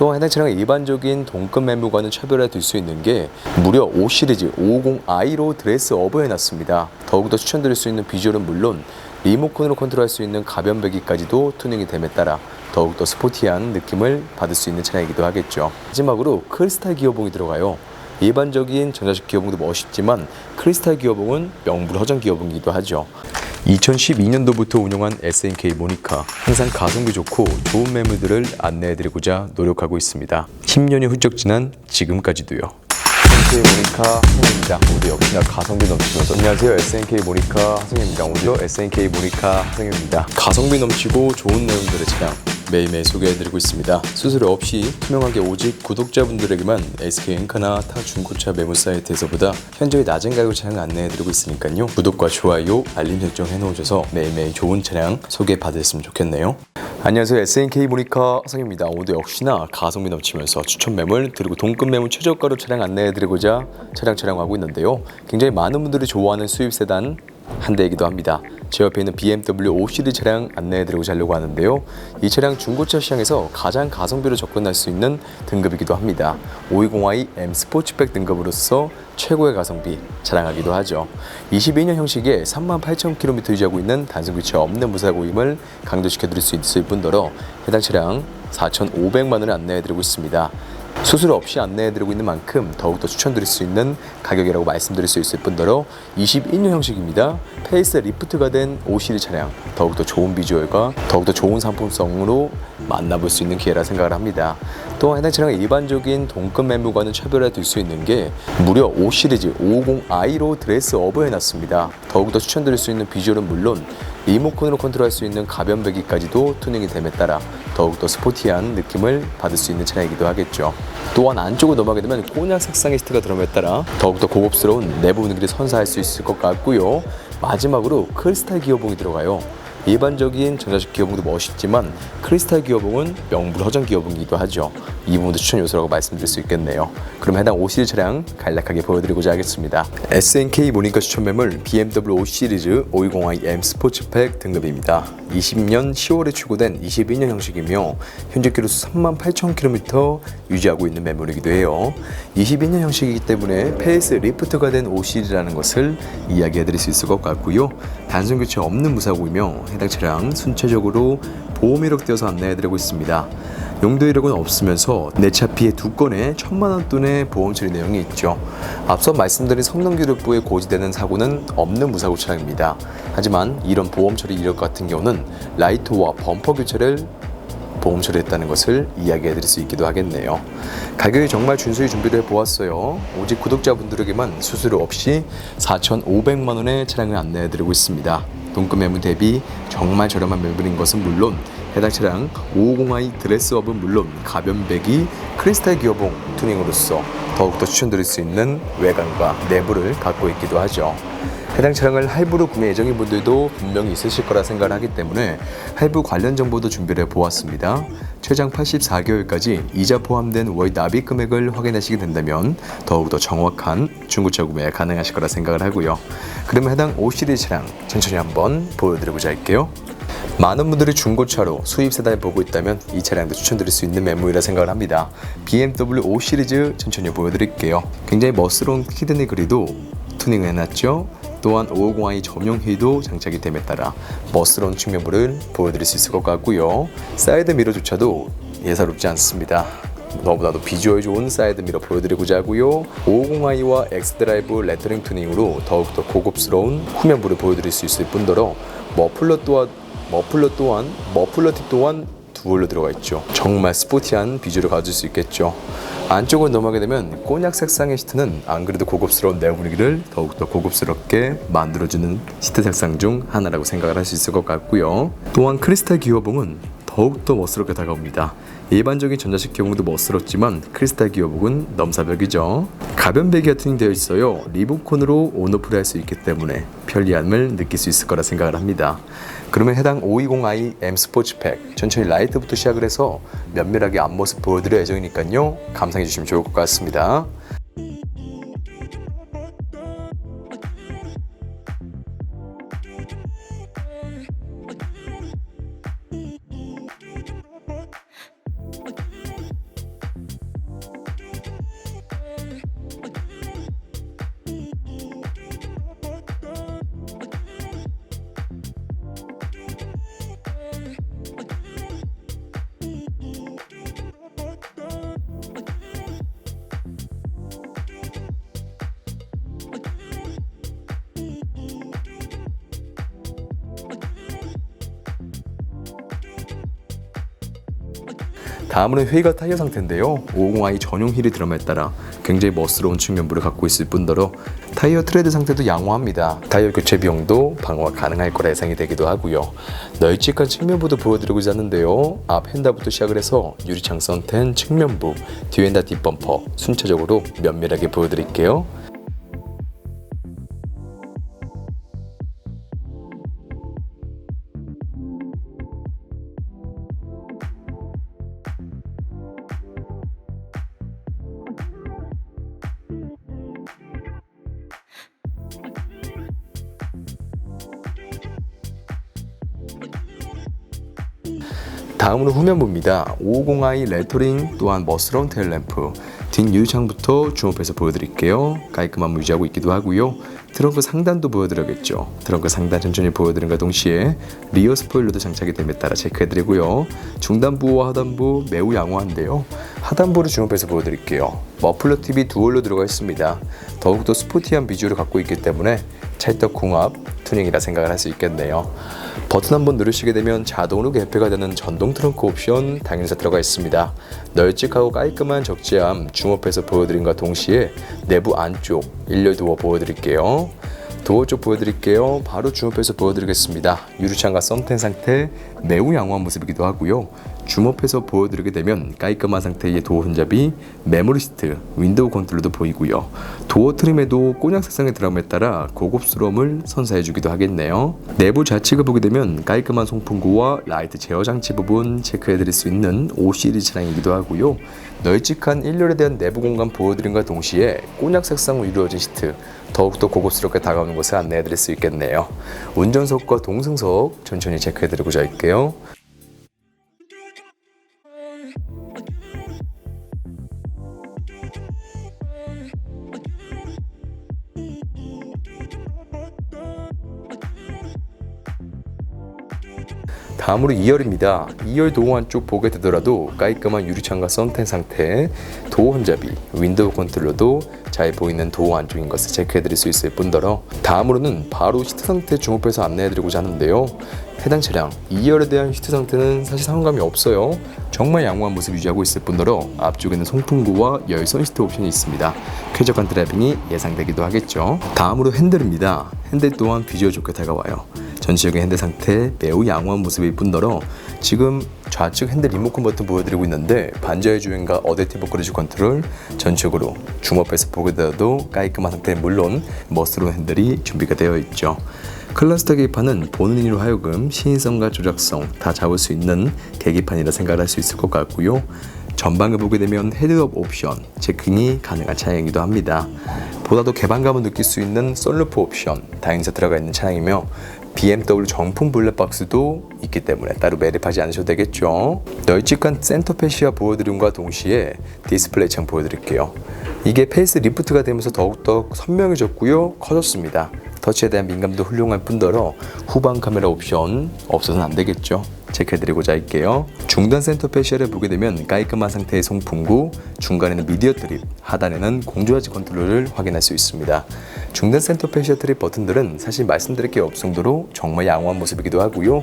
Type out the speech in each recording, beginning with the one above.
또한 해당 차량의 일반적인 동급 매물과는 차별화 될 수 있는 게 무려 5 시리즈 550i로 드레스 업을 해놨습니다. 더욱더 추천드릴 수 있는 비주얼은 물론 리모컨으로 컨트롤할 수 있는 가변 배기까지도 튜닝이 됨에 따라 더욱더 스포티한 느낌을 받을 수 있는 차량이기도 하겠죠. 마지막으로 크리스탈 기어봉이 들어가요. 일반적인 전자식 기어봉도 멋있지만 크리스탈 기어봉은 명불 허전 기어봉이기도 하죠. 2012년도부터 운영한 SNK 모니카 항상 가성비 좋고 좋은 매물들을 안내해드리고자 노력하고 있습니다. 10년이 훌쩍 지난 지금까지도요. SNK 모니카 하성입니다. 오늘 역시나 가성비 넘치면서 안녕하세요 SNK 모니카 하성입니다. 오늘 SNK 모니카 하성입니다. 가성비 넘치고 좋은 내용들의 차량 매일매일 소개해드리고 있습니다. 수수료 없이 투명하게 오직 구독자분들에게만 SK 엔카나 타 중고차 매물 사이트에서보다 현저히 낮은 가격 차량 안내해드리고 있으니까요. 구독과 좋아요, 알림 설정 해놓으셔서 매일매일 좋은 차량 소개받으셨으면 좋겠네요. 안녕하세요 SNK 모니카 성입니다. 오늘도 역시나 가성비 넘치면서 추천 매물 그리고 동급 매물 최저가로 차량 안내해드리고자 차량 촬영하고 있는데요. 굉장히 많은 분들이 좋아하는 수입 세단 한 대이기도 합니다. 제 옆에 있는 BMW 5 시리즈 차량 안내해드리고자 하려고 하는데요. 이 차량 중고차 시장에서 가장 가성비로 접근할 수 있는 등급이기도 합니다. 520i M 스포츠백 등급으로서 최고의 가성비 자랑하기도 하죠. 22년 형식의 38,000km 유지하고 있는 단순 교체 없는 무사 고임을 강조시켜드릴 수 있을 뿐더러 해당 차량 4,500만 원을 안내해드리고 있습니다. 수수료 없이 안내해드리고 있는 만큼 더욱더 추천드릴 수 있는 가격이라고 말씀드릴 수 있을 뿐더러 21년 형식입니다. 페이스 리프트가 된 5시리 차량 더욱더 좋은 비주얼과 더욱더 좋은 상품성으로 만나볼 수 있는 기회라 생각을 합니다. 또한 해당 차량의 일반적인 동급 매물과는 차별화 될 수 있는 게 무려 5 시리즈 550i로 드레스 업을 해놨습니다. 더욱더 추천드릴 수 있는 비주얼은 물론 리모컨으로 컨트롤할 수 있는 가변 배기까지도 튜닝이 됨에 따라 더욱더 스포티한 느낌을 받을 수 있는 차량이기도 하겠죠. 또한 안쪽으로 넘어가게 되면 꼬냑 색상의 시트가 들어옴에 따라 더욱더 고급스러운 내부 분위기를 선사할 수 있을 것 같고요. 마지막으로 크리스탈 기어봉이 들어가요. 일반적인 전자식 기어봉도 멋있지만 크리스탈 기어봉은 명불 허전 기어봉이기도 하죠. 이 부분도 추천 요소라고 말씀드릴 수 있겠네요. 그럼 해당 5시리즈 차량 간략하게 보여드리고자 하겠습니다. SNK 모니카 추천 매물 BMW 5 시리즈 520i M 스포츠팩 등급입니다. 20년 10월에 출고된 21년 형식이며 현재 키로수 38,000km 유지하고 있는 매물이기도 해요. 22년 형식이기 때문에 페이스 리프트가 된 5 시리즈라는 것을 이야기해드릴 수 있을 것 같고요. 단순 교체 없는 무사고이며 해당 차량 순차적으로 보험 이력되어서 안내해드리고 있습니다. 용도 이력은 없으면서 내차 피해 두 건의 천만 원 돈의 보험 처리 내용이 있죠. 앞서 말씀드린 성능기록부에 고지되는 사고는 없는 무사고 차량입니다. 하지만 이런 보험 처리 이력 같은 경우는 라이트와 범퍼 교체를 보험 처리했다는 것을 이야기해 드릴 수 있기도 하겠네요. 가격이 정말 준수히 준비를 해 보았어요. 오직 구독자분들에게만 수수료 없이 4,500만 원의 차량을 안내해 드리고 있습니다. 동급 매물 대비 정말 저렴한 매물인 것은 물론 해당 차량 550i 드레스업은 물론 가변배기 크리스탈 기어봉 튜닝으로서 더욱더 추천드릴 수 있는 외관과 내부를 갖고 있기도 하죠. 해당 차량을 할부로 구매 예정인 분들도 분명히 있으실 거라 생각을 하기 때문에 할부 관련 정보도 준비를 해 보았습니다. 최장 84개월까지 이자 포함된 월 납입 금액을 확인하시게 된다면 더욱더 정확한 중고차 구매 가능하실 거라 생각을 하고요. 그러면 해당 5 시리즈 차량 천천히 한번 보여드리고자 할게요. 많은 분들이 중고차로 수입 세단을 보고 있다면 이 차량도 추천드릴 수 있는 매물이라 생각을 합니다. BMW 5 시리즈 천천히 보여드릴게요. 굉장히 멋스러운 키드니 그리도 튜닝을 해놨죠. 또한 550i 전용 휠도 장착이 됨에 따라 멋스러운 측면부를 보여드릴 수 있을 것 같고요. 사이드 미러조차도 예사롭지 않습니다. 너무나도 비주얼 좋은 사이드 미러 보여드리고자 하고요. 550i와 엑스드라이브 레터링 튜닝으로 더욱더 고급스러운 후면부를 보여드릴 수 있을 뿐더러 머플러 또한 머플러 또한 머플러 팁 또한 두얼로 들어가 있죠. 정말 스포티한 비주얼을 가질 수 있겠죠. 안쪽으로 넘어가게 되면 꼬냑 색상의 시트는 안 그래도 고급스러운 내부 분위기를 더욱더 고급스럽게 만들어주는 시트 색상 중 하나라고 생각을 할 수 있을 것 같고요. 또한 크리스탈 기어봉은 더욱더 멋스럽게 다가옵니다. 일반적인 전자식 기어봉도 멋스럽지만 크리스탈 기어봉은 넘사벽이죠. 가변 배기가 튜닝되어 있어요. 리모컨으로 온오프를 할 수 있기 때문에 편리함을 느낄 수 있을 거라 생각을 합니다. 그러면 해당 520i M 스포츠팩 천천히 라이트부터 시작을 해서 면밀하게 앞모습 보여드릴 예정이니까요. 감상해 주시면 좋을 것 같습니다. 다음으로 회의가 타이어 상태인데요. 550i 전용 힐이 들어에 따라 굉장히 멋스러운 측면부를 갖고 있을 뿐더러 타이어 트레드 상태도 양호합니다. 타이어 교체 비용도 방어가 가능할 거라 예상이 되기도 하고요. 널찍한 측면부도 보여드리고자 하는데요. 앞 핸다부터 시작을 해서 유리창 선텐 측면부, 뒤 핸다 뒷범퍼 순차적으로 면밀하게 보여드릴게요. 다음으로 후면부입니다. 550i 레터링 또한 멋스러운 테일램프 뒷 유리창부터 줌업해서 보여드릴게요. 깔끔함을 유지하고 있기도 하고요. 트렁크 상단도 보여드려야겠죠. 트렁크 상단 천천히 보여드린과 동시에 리어 스포일러도 장착이 됨에 따라 체크해드리고요. 중단부와 하단부 매우 양호한데요. 하단부를 줌업해서 보여드릴게요. 머플러 TV 두얼로 들어가 있습니다. 더욱더 스포티한 비주얼을 갖고 있기 때문에 찰떡궁합 튜닝이라 생각을 할 수 있겠네요. 버튼 한번 누르시게 되면 자동으로 개폐가 되는 전동 트렁크 옵션 당연히 들어가 있습니다. 널찍하고 깔끔한 적재함 줌업해서 보여드린과 동시에 내부 안쪽 일렬 도어 보여드릴게요. 도어 쪽 보여드릴게요. 바로 줌업해서 보여드리겠습니다. 유리창과 썸텐 상태 매우 양호한 모습이기도 하고요. 줌업해서 보여드리게 되면 깔끔한 상태의 도어 손잡이, 메모리 시트, 윈도우 컨트롤도 보이고요. 도어 트림에도 꼬냑 색상의 드럼에 따라 고급스러움을 선사해주기도 하겠네요. 내부 좌측을 보게 되면 깔끔한 송풍구와 라이트 제어 장치 부분 체크해드릴 수 있는 5 시리즈 차량이기도 하고요. 널찍한 1열에 대한 내부 공간 보여드림과 동시에 꼬냑 색상으로 이루어진 시트 더욱더 고급스럽게 다가오는 것을 안내해드릴 수 있겠네요. 운전석과 동승석 천천히 체크해드리고자 할게요. 다음으로 2열입니다. 2열 도어 안쪽 보게 되더라도 깔끔한 유리창과 썬텐 상태, 도어 혼잡이, 윈도우 컨트롤러도 잘 보이는 도어 안쪽인 것을 체크해드릴 수 있을 뿐더러 다음으로는 바로 시트 상태 줌업해서 안내해드리고자 하는데요. 해당 차량 2열에 대한 시트 상태는 사실 상관감이 없어요. 정말 양호한 모습 유지하고 있을 뿐더러 앞쪽에는 송풍구와 열선 시트 옵션이 있습니다. 쾌적한 드라이빙이 예상되기도 하겠죠. 다음으로 핸들입니다. 핸들 또한 비주얼 좋게 다가와요. 전체적인 핸들 상태 매우 양호한 모습일 뿐더러 지금 좌측 핸들 리모컨 버튼 보여드리고 있는데 반자의 주행과 어댑티브 크루즈 컨트롤 전적으로 줌업해서 보게 되어도 깔끔한 상태 물론 멋스러운 핸들이 준비가 되어 있죠. 클러스터 계기판은 보는 이로 하여금 시인성과 조작성 다 잡을 수 있는 계기판이라 생각할 수 있을 것 같고요. 전방을 보게 되면 헤드업 옵션 체킹이 가능한 차량이기도 합니다. 보다도 개방감을 느낄 수 있는 썰루프 옵션 다행히 들어가 있는 차량이며 BMW 정품 블랙박스도 있기 때문에 따로 매립하지 않으셔도 되겠죠. 널찍한 센터페시아 보여드림과 동시에 디스플레이 창 보여드릴게요. 이게 페이스 리프트가 되면서 더욱더 선명해졌고요. 커졌습니다. 터치에 대한 민감도 훌륭할 뿐더러 후방 카메라 옵션 없어서는 안 되겠죠. 체크해드리고자 할게요. 중단 센터 페시아를 보게 되면 깔끔한 상태의 송풍구, 중간에는 미디어 트립, 하단에는 공조하지 컨트롤을 확인할 수 있습니다. 중단 센터 페시아 트립 버튼들은 사실 말씀드릴 게 없을 정도로 정말 양호한 모습이기도 하고요.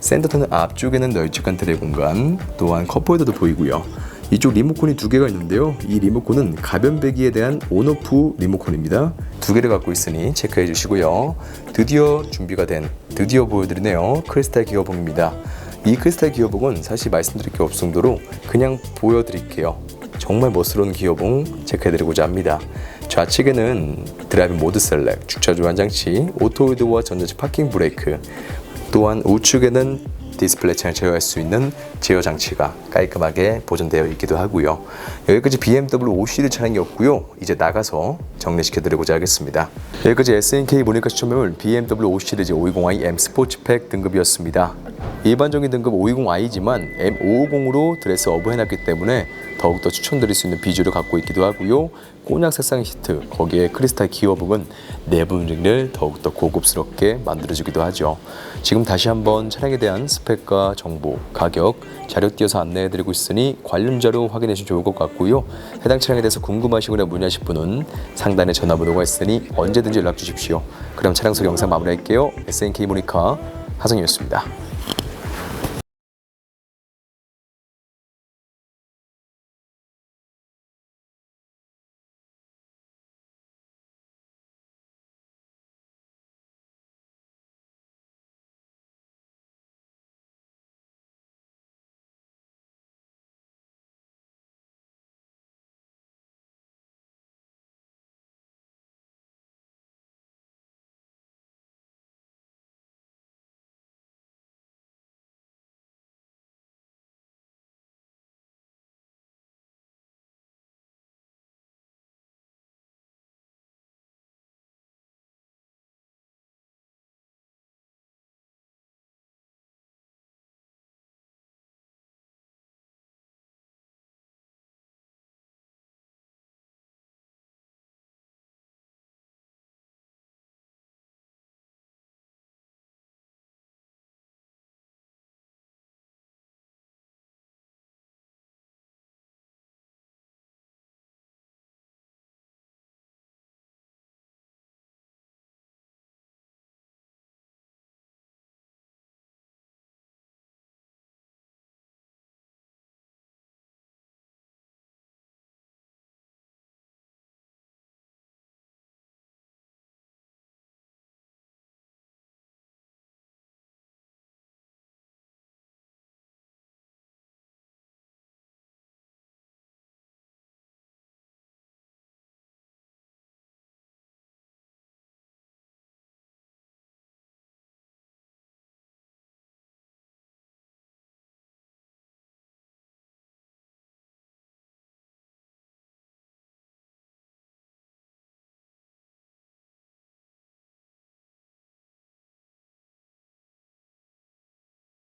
센터터는 앞쪽에는 널찍한 트랩 공간, 또한 컵홀더도 보이고요. 이쪽 리모컨이 두 개가 있는데요. 이 리모컨은 가변배기에 대한 온오프 리모컨입니다. 두 개를 갖고 있으니 체크해 주시고요. 드디어 준비가 된 드디어 보여드리네요. 크리스탈 기어봉입니다. 이 크리스탈 기어봉은 사실 말씀드릴 게 없을 정도로 그냥 보여드릴게요. 정말 멋스러운 기어봉 체크해드리고자 합니다. 좌측에는 드라이브 모드 셀렉, 주차 조환 장치, 오토홀드와 전자식 파킹 브레이크, 또한 우측에는 디스플레이 창을 제어할 수 있는 제어 장치가 깔끔하게 보존되어 있기도 하고요. 여기까지 BMW 5 시리즈 차량이었고요. 이제 나가서 정리시켜 드리고자 하겠습니다. 여기까지 SNK 모니카 추천매물 BMW 5 시리즈 520i M 스포츠팩 등급이었습니다. 일반적인 등급 520i지만 M550으로 드레스 업을 해놨기 때문에 더욱더 추천드릴 수 있는 비주얼을 갖고 있기도 하고요. 꼬냑 색상의 시트, 거기에 크리스탈 기어 부분 내부 움직임을 더욱더 고급스럽게 만들어주기도 하죠. 지금 다시 한번 차량에 대한 스펙과 정보, 가격, 자료 띄어서 안내해드리고 있으니 관련 자료 확인해 주시면 좋을 것 같고요. 해당 차량에 대해서 궁금하시거나 문의하실 분은 상단에 전화번호가 있으니 언제든지 연락 주십시오. 그럼 차량 속 영상 마무리할게요. SNK 모니카 하성이었습니다.